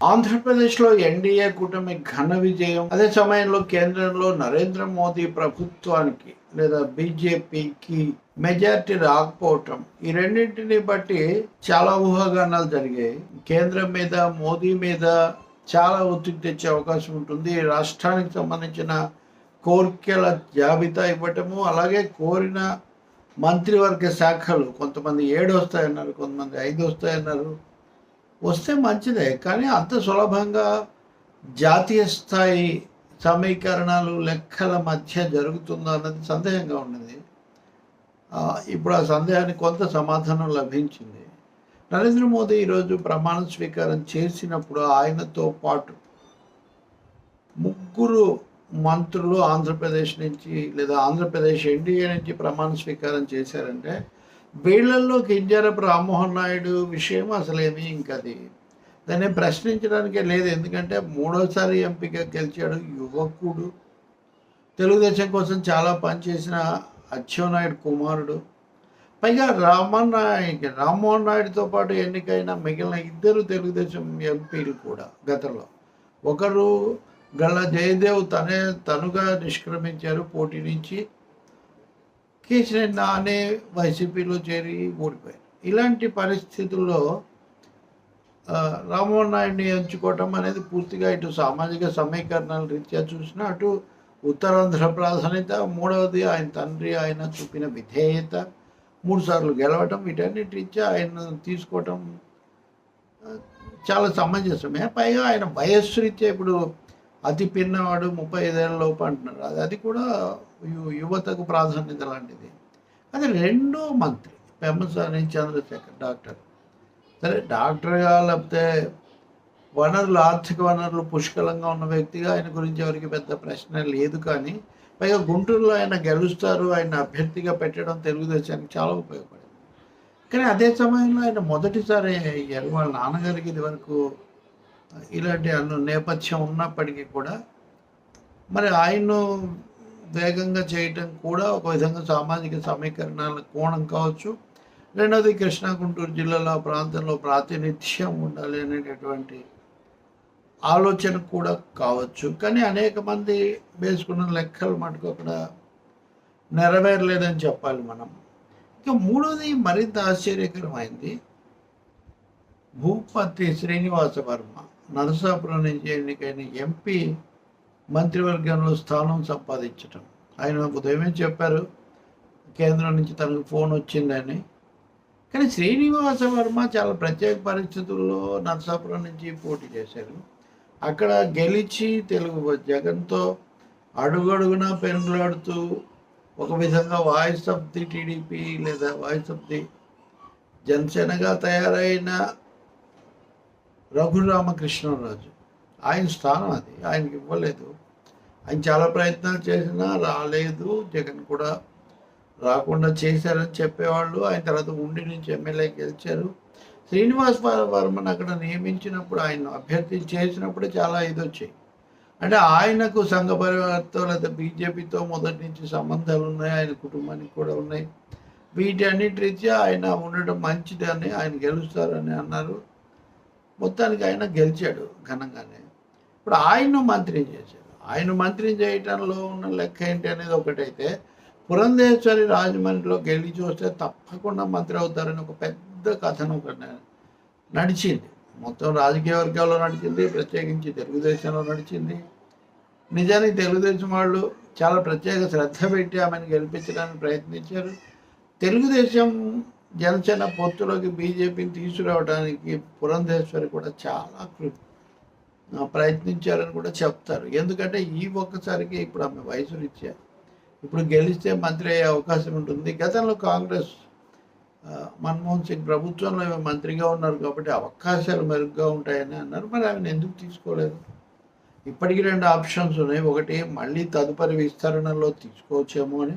ఆంధ్రప్రదేశ్లో ఎన్డీఏ కూటమి ఘన విజయం అదే సమయంలో కేంద్రంలో నరేంద్ర మోదీ ప్రభుత్వానికి లేదా బీజేపీకి మెజారిటీ రాకపోవటం ఈ రెండింటిని బట్టి చాలా ఊహాగానాలు జరిగాయి. కేంద్రం మీద మోదీ మీద చాలా ఒత్తిడి తెచ్చే అవకాశం ఉంటుంది. రాష్ట్రానికి సంబంధించిన కోరికల జాబితా ఇవ్వటము అలాగే కోరిన మంత్రివర్గ శాఖలు కొంతమంది ఏడు వస్తాయన్నారు కొంతమంది ఐదు వస్తాయన్నారు వస్తే మంచిదే కానీ అంత సులభంగా జాతీయ స్థాయి సమీకరణాలు లెక్కల మధ్య జరుగుతుందా అన్నది సందేహంగా ఉన్నది. ఇప్పుడు ఆ సందేహానికి కొంత సమాధానం లభించింది. నరేంద్ర మోదీ ఈరోజు ప్రమాణ స్వీకారం చేసినప్పుడు ఆయనతో పాటు ముగ్గురు మంత్రులు ఆంధ్రప్రదేశ్ నుంచి లేదా ఆంధ్రప్రదేశ్ ఎన్డీఏ నుంచి ప్రమాణ స్వీకారం చేశారంటే వీళ్ళల్లో కింజరపు రామ్మోహన్ నాయుడు విషయం అసలేమీ ఇంకది. దాన్ని ప్రశ్నించడానికే లేదు. ఎందుకంటే మూడోసారి ఎంపీగా గెలిచాడు యువకుడు. తెలుగుదేశం కోసం చాలా పనిచేసిన అచ్చెన్నాయుడు కుమారుడు. పైగా రామన్ నాయుడు రామ్మోహన్ నాయుడుతో పాటు ఎన్నికైన మిగిలిన ఇద్దరు తెలుగుదేశం ఎంపీలు కూడా గతంలో. ఒకరు గళ్ళ జయదేవ్ తనే తనుగా నిష్క్రమించారు పోటీ నుంచి. కేసీఆర్ నానే వైసీపీలో చేరి ఓడిపోయారు. ఇలాంటి పరిస్థితుల్లో రామ్మోహన్ నాయుడిని ఎంచుకోవటం అనేది పూర్తిగా ఇటు సామాజిక సమీకరణాల రీత్యా చూసినా అటు ఉత్తరాంధ్ర ప్రాధాన్యత మూడవది ఆయన తండ్రి ఆయన చూపిన విధేయత మూడుసార్లు గెలవటం వీటన్నిటి రీత్యా ఆయన తీసుకోవటం చాలా సమంజసమే. పైగా ఆయన వయస్సు రీత్యా ఇప్పుడు అతి పిన్నవాడు ముప్పై ఐదేళ్ళ లోపు అంటున్నారు అది అది కూడా యువతకు ప్రాధాన్యత లాంటిది. అది రెండో మంత్రి పెమ్మసాని చంద్రశేఖర్ డాక్టర్. సరే డాక్టర్గా లేకపోతే వనరులు ఆర్థిక వనరులు పుష్కలంగా ఉన్న వ్యక్తిగా ఆయన గురించి ఎవరికి పెద్ద ప్రశ్న లేదు కానీ పైగా గుంటూరులో ఆయన గెలుస్తారు ఆయన అభ్యర్థిగా పెట్టడం తెలుగుదేశానికి చాలా ఉపయోగపడింది. కానీ అదే సమయంలో ఆయన మొదటిసారి అయ్యారు వాళ్ళ నాన్నగారికి ఇది వరకు ఇలాంటి అన్న నేపథ్యం ఉన్నప్పటికీ కూడా మరి ఆయన్ను వేగంగా చేయటం కూడా ఒక విధంగా సామాజిక సమీకరణాల కోణం కావచ్చు. రెండవది కృష్ణా గుంటూరు జిల్లాలో ప్రాంతంలో ప్రాతినిధ్యం ఉండాలి అనేటటువంటి ఆలోచన కూడా కావచ్చు. కానీ అనేక మంది వేసుకున్న లెక్కలు మటుకు అక్కడ నెరవేరలేదని చెప్పాలి మనం. ఇక మూడోది మరింత ఆశ్చర్యకరమైంది. భూపతి శ్రీనివాస వర్మ నరసాపురం నుంచి ఎన్నికైన ఎంపీ మంత్రివర్గంలో స్థానం సంపాదించటం. ఆయన ఉదయమే చెప్పారు కేంద్రం నుంచి తనకు ఫోన్ వచ్చిందని. కానీ శ్రీనివాస వర్మ చాలా ప్రత్యేక పరిస్థితుల్లో నరసాపురం నుంచి పోటీ చేశారు. అక్కడ గెలిచి తెలుగు జగన్తో అడుగడుగునా పెనుగులాడుతూ ఒక విధంగా వాయిస్ ఆఫ్ ది టీడీపీ లేదా వాయిస్ ఆఫ్ ది జనసేనగా తయారైన రఘురామకృష్ణరాజు ఆయన స్థానం అది. ఆయనకి ఇవ్వలేదు. ఆయన చాలా ప్రయత్నాలు చేసినా రాలేదు. జగన్ కూడా రాకుండా చేశారని చెప్పేవాళ్ళు. ఆయన తర్వాత ఉండి నుంచి ఎమ్మెల్యే గెలిచారు. శ్రీనివాస్ వర్మను అక్కడ నియమించినప్పుడు ఆయన అభ్యర్థి చేసినప్పుడు చాలా ఇది వచ్చాయి అంటే ఆయనకు సంఘ పరివారంతో లేదా బీజేపీతో మొదటి నుంచి సంబంధాలు ఉన్నాయి. ఆయన కుటుంబానికి కూడా ఉన్నాయి. వీటన్నిటి రీత్యా ఆయన ఉండడం మంచిదని ఆయన గెలుస్తారని అన్నారు. మొత్తానికి ఆయన గెలిచాడు ఘనంగానే. ఇప్పుడు ఆయన్ను మంత్రి చేశాడు ఆయన మంత్రి చేయటంలో ఉన్న లెక్క ఏంటి అనేది ఒకటైతే పురంధేశ్వరి రాజమండ్రిలో గెలిచి వస్తే తప్పకుండా మంత్రి అవుతారని ఒక పెద్ద కథనం ఒక నడిచింది. మొత్తం రాజకీయ వర్గాల్లో నడిచింది ప్రత్యేకించి తెలుగుదేశంలో నడిచింది. నిజానికి తెలుగుదేశం వాళ్ళు చాలా ప్రత్యేక శ్రద్ధ పెట్టి ఆమెను గెలిపించడానికి ప్రయత్నించారు. తెలుగుదేశం జనసేన పొత్తులోకి బీజేపీని తీసుకురావడానికి పురంధేశ్వరి కూడా చాలా ప్రయత్నించారని కూడా చెప్తారు. ఎందుకంటే ఈ ఒక్కసారికి ఇప్పుడు ఆమె వయసు రీత్యా. ఇప్పుడు గెలిస్తే మంత్రి అయ్యే అవకాశం ఉంటుంది. గతంలో కాంగ్రెస్ మన్మోహన్ సింగ్ ప్రభుత్వంలో ఆమె మంత్రిగా ఉన్నారు కాబట్టి అవకాశాలు మెరుగ్గా ఉంటాయని అన్నారు. మరి ఆమెను ఎందుకు తీసుకోలేదు? ఇప్పటికీ రెండు ఆప్షన్స్ ఉన్నాయి. ఒకటి మళ్ళీ తదుపరి విస్తరణలో తీసుకోవచ్చేమో అని.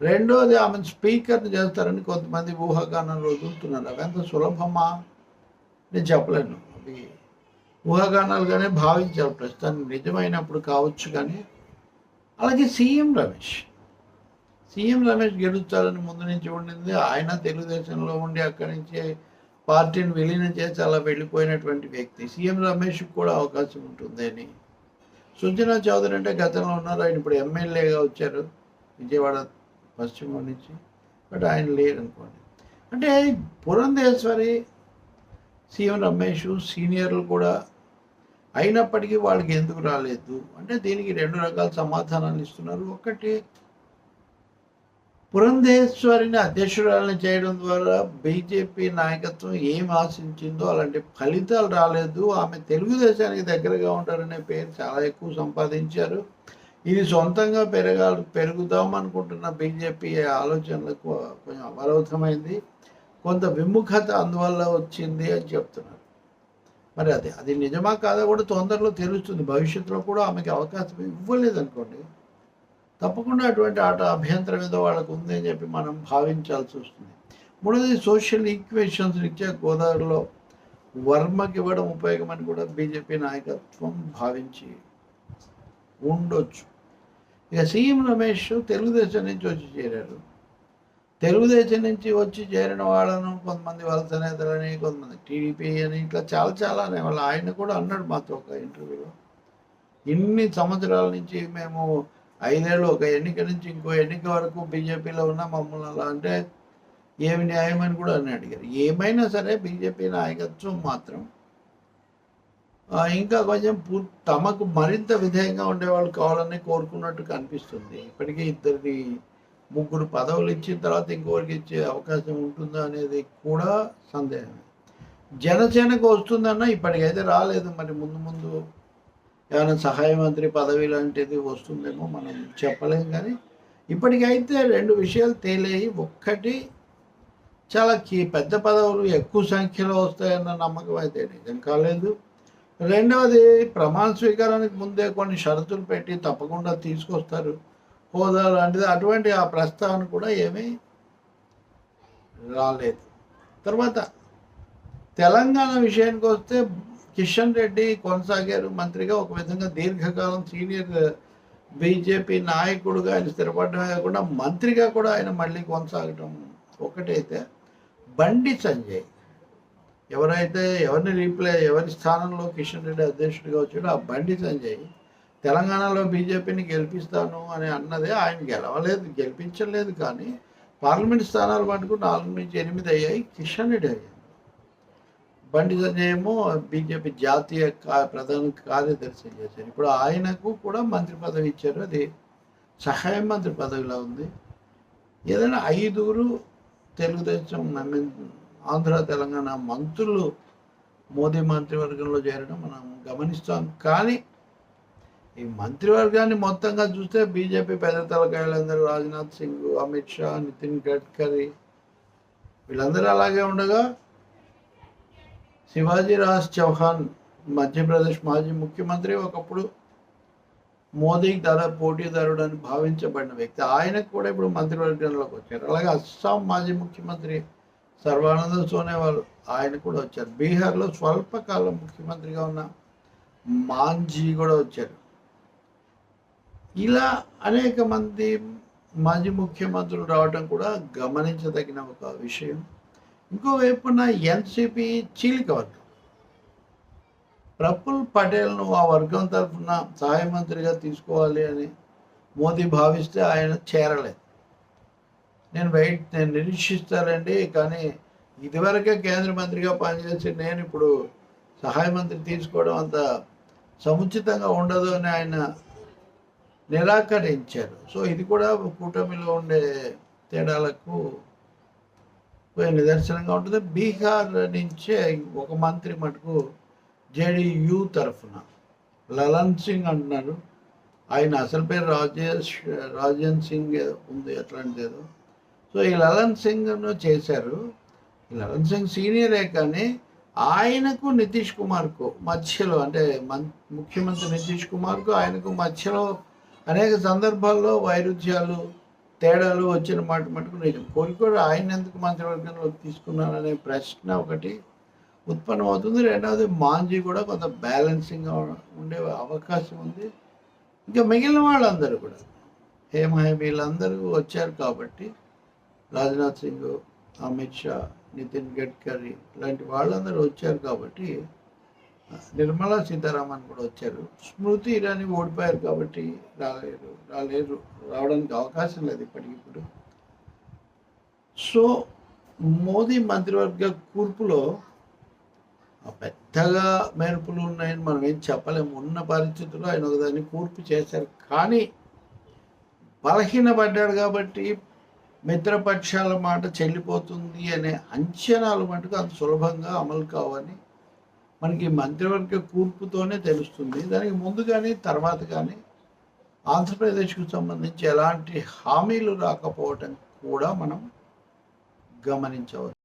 రెండోది ఆమెను స్పీకర్ని చేస్తారని కొంతమంది ఊహాగానాలు వదులుతున్నారు. అవి ఎంత సులభమా? నేను చెప్పలేను. అవి ఊహాగానాలుగానే భావించారు. ప్రస్తుతానికి నిజమైనప్పుడు కావచ్చు కానీ. అలాగే సీఎం రమేష్. సీఎం రమేష్ గెలుస్తారని ముందు నుంచి ఉండింది. ఆయన తెలుగుదేశంలో ఉండి అక్కడి నుంచి పార్టీని విలీనం చేసి అలా వెళ్ళిపోయినటువంటి వ్యక్తి. సీఎం రమేష్ కూడా అవకాశం ఉంటుందని సుజనా చౌదరి అంటే గతంలో ఉన్నారు. ఆయన ఇప్పుడు ఎమ్మెల్యేగా వచ్చారు. విజయవాడ పశ్చిమ నుంచి బట్ ఆయన లేరు అనుకోండి అంటే పురంధేశ్వరి సీఎం రమేష్ సీనియర్లు కూడా అయినప్పటికీ వాళ్ళకి ఎందుకు రాలేదు? అంటే దీనికి రెండు రకాల సమాధానాలు ఇస్తున్నారు. ఒకటి పురంధేశ్వరిని అధ్యక్షురాలని చేయడం ద్వారా బీజేపీ నాయకత్వం ఏం ఆశించిందో అలాంటి ఫలితాలు రాలేదు. ఆమె తెలుగుదేశానికి దగ్గరగా ఉంటారనే పేరు చాలా ఎక్కువ సంపాదించారు. ఇది సొంతంగా పెరగా పెరుగుదాం అనుకుంటున్న బీజేపీ ఆలోచనలకు కొంచెం అవరోధమైంది కొంత విముఖత అందువల్ల వచ్చింది అని చెప్తున్నారు. మరి అది అది నిజమా కాదా కూడా తొందరలో తెలుస్తుంది. భవిష్యత్తులో కూడా ఆమెకి అవకాశం ఇవ్వలేదు అనుకోండి తప్పకుండా అటువంటి ఆట అభ్యంతరం ఏదో వాళ్ళకు ఉంది అని చెప్పి మనం భావించాల్సి వస్తుంది. మూడోది సోషల్ ఈక్వేషన్స్ ఇచ్చే గోదావరిలో వర్మకి ఇవ్వడం ఉపయోగమని కూడా బీజేపీ నాయకత్వం భావించి ఉండొచ్చు. ఇక సీఎం రమేష్ తెలుగుదేశం నుంచి వచ్చి చేరారు. తెలుగుదేశం నుంచి వచ్చి చేరిన వాళ్ళను కొంతమంది వలస నేతలని కొంతమంది టీడీపీ అని ఇట్లా చాలా చాలా అనేవాళ్ళు ఆయన కూడా అన్నాడు మాతో ఒక ఇంటర్వ్యూలో ఇన్ని సంవత్సరాల నుంచి మేము ఐదేళ్ళు ఒక ఎన్నిక నుంచి ఇంకో ఎన్నిక వరకు బీజేపీలో ఉన్న మమ్మల్ని అలా అంటే ఏమి న్యాయం అని కూడా అని అడిగారు ఏమైనా సరే బీజేపీ నాయకత్వం మాత్రం ఇంకా కొంచెం తమకు మరింత విధేయంగా ఉండేవాళ్ళు కావాలని కోరుకున్నట్టు కనిపిస్తుంది. ఇప్పటికీ ఇద్దరిది ముగ్గురు పదవులు ఇచ్చిన తర్వాత ఇంకొకరికి ఇచ్చే అవకాశం ఉంటుందా అనేది కూడా సందేహమే. జనసేనకు వస్తుందన్నా ఇప్పటికైతే రాలేదు. మరి ముందు ముందు ఏమైనా సహాయ మంత్రి పదవి లాంటిది వస్తుందేమో మనం చెప్పలేం కానీ ఇప్పటికైతే రెండు విషయాలు తేలేయి. ఒక్కటి చాలా పెద్ద పదవులు ఎక్కువ సంఖ్యలో వస్తాయన్న నమ్మకం అయితే నిజం కాలేదు. రెండవది ప్రమాణ స్వీకారానికి ముందే కొన్ని షరతులు పెట్టి తప్పకుండా తీసుకొస్తారు. హోదా లాంటిది అటువంటి ఆ ప్రస్తావన కూడా ఏమీ రాలేదు. తర్వాత తెలంగాణ విషయానికి వస్తే కిషన్ రెడ్డి కొనసాగారు. మంత్రిగా ఒక విధంగా దీర్ఘకాలం సీనియర్ బీజేపీ నాయకుడుగా ఆయన స్థిరపడమే కాకుండా మంత్రిగా కూడా ఆయన మళ్ళీ కొనసాగడం ఒకటైతే బండి సంజయ్. ఎవరైతే ఎవరిని రీప్లే ఎవరి స్థానంలో కిషన్ రెడ్డి అధ్యక్షుడిగా వచ్చాడో ఆ బండి సంజయ్ తెలంగాణలో బీజేపీని గెలిపిస్తాను అని అన్నదే ఆయన గెలవలేదు గెలిపించలేదు కానీ పార్లమెంట్ స్థానాలు మటుకు నాలుగు నుంచి ఎనిమిది అయ్యాయి కిషన్ రెడ్డి అయ్యాయి బండి సంజయ్ ఏమో బీజేపీ జాతీయ కా ప్రధాన కార్యదర్శి చేశారు ఇప్పుడు ఆయనకు కూడా మంత్రి పదవి ఇచ్చారు. అది సహాయ మంత్రి పదవిలా ఉంది. ఏదైనా ఐదుగురు తెలుగుదేశం ఐ ఆంధ్ర తెలంగాణ మంత్రులు మోదీ మంత్రివర్గంలో చేరడం మనం గమనిస్తాం. కానీ ఈ మంత్రివర్గాన్ని మొత్తంగా చూస్తే బీజేపీ పెద్ద తలకాయలందరూ రాజ్నాథ్ సింగ్ అమిత్ షా నితిన్ గడ్కరీ వీళ్ళందరూ అలాగే ఉండగా శివాజీ రాజ్ చౌహాన్ మధ్యప్రదేశ్ మాజీ ముఖ్యమంత్రి ఒకప్పుడు మోదీకి దాదాపు పోటీదారుడు అని భావించబడిన వ్యక్తి. ఆయనకు కూడా ఇప్పుడు మంత్రివర్గంలోకి వచ్చారు. అలాగే అస్సాం మాజీ ముఖ్యమంత్రి సర్వానంద సోనేవాల్ ఆయన కూడా వచ్చారు. బీహార్లో స్వల్పకాలం ముఖ్యమంత్రిగా ఉన్న మాంజీ కూడా వచ్చారు. ఇలా అనేక మంది మాజీ ముఖ్యమంత్రులు రావడం కూడా గమనించదగిన ఒక విషయం. ఇంకోవైపున ఎన్సిపి చీలిక వర్గం. ప్రఫుల్ పటేల్ను ఆ వర్గం తరఫున సహాయ మంత్రిగా తీసుకోవాలి అని మోదీ భావిస్తే ఆయన చేరలేదు. నేను బయట నేను నిరీక్షిస్తానండి కానీ ఇదివరకే కేంద్ర మంత్రిగా పనిచేసి నేను ఇప్పుడు సహాయ మంత్రి తీసుకోవడం అంత సముచితంగా ఉండదు అని ఆయన నిరాకరించారు. సో ఇది కూడా కూటమిలో ఉండే తేడాలకు నిదర్శనంగా ఉంటుంది. బీహార్ నుంచే ఒక మంత్రి మటుకు జేడీయూ తరఫున లలన్ సింగ్ అంటున్నారు. ఆయన అసలు పేరు రాజేష్ రాజన్ సింగ్ ఉంది అట్లాంటిది ఏదో సో ఈ లలన్ సింగ్ను చేశారు. ఈ లలన్ సింగ్ సీనియరే కానీ ఆయనకు నితీష్ కుమార్కు మధ్యలో అంటే మన్ ముఖ్యమంత్రి నితీష్ కుమార్కు ఆయనకు మధ్యలో అనేక సందర్భాల్లో వైరుధ్యాలు తేడాలు వచ్చిన మాట మటుకు నిజం. కోరికోడు ఆయన ఎందుకు మంత్రివర్గంలోకి తీసుకున్నారనే ప్రశ్న ఒకటి ఉత్పన్నమవుతుంది. రెండవది మాంజీ కూడా కొంత బ్యాలెన్సింగ్ ఉండే అవకాశం ఉంది. ఇంకా మిగిలిన వాళ్ళందరూ కూడా హేమ హేమ వీళ్ళందరూ వచ్చారు కాబట్టి రాజ్నాథ్ సింగ్ అమిత్ షా నితిన్ గడ్కరీ ఇలాంటి వాళ్ళందరూ వచ్చారు కాబట్టి నిర్మలా సీతారామన్ కూడా వచ్చారు. స్మృతి ఇరానీ ఓడిపోయారు కాబట్టి రాలేరు రాలేరు రావడానికి అవకాశం లేదు ఇప్పటికిప్పుడు సో మోదీ మంత్రివర్గ కూర్పులో పెద్దగా మెరుపులు ఉన్నాయని మనం ఏం చెప్పలేము. ఉన్న పరిస్థితుల్లో ఆయన ఒకదాన్ని కూర్పు చేశారు. కానీ బలహీనపడ్డాడు కాబట్టి మిత్రపక్షాల మాట చెల్లిపోతుంది అనే అంచనాలు మటుకు అంత సులభంగా అమలు కావని మనకి మంత్రివర్గ కూర్పుతోనే తెలుస్తుంది. దానికి ముందు కానీ తర్వాత కానీ ఆంధ్రప్రదేశ్కు సంబంధించి ఎలాంటి హామీలు రాకపోవటం కూడా మనం గమనించవచ్చు.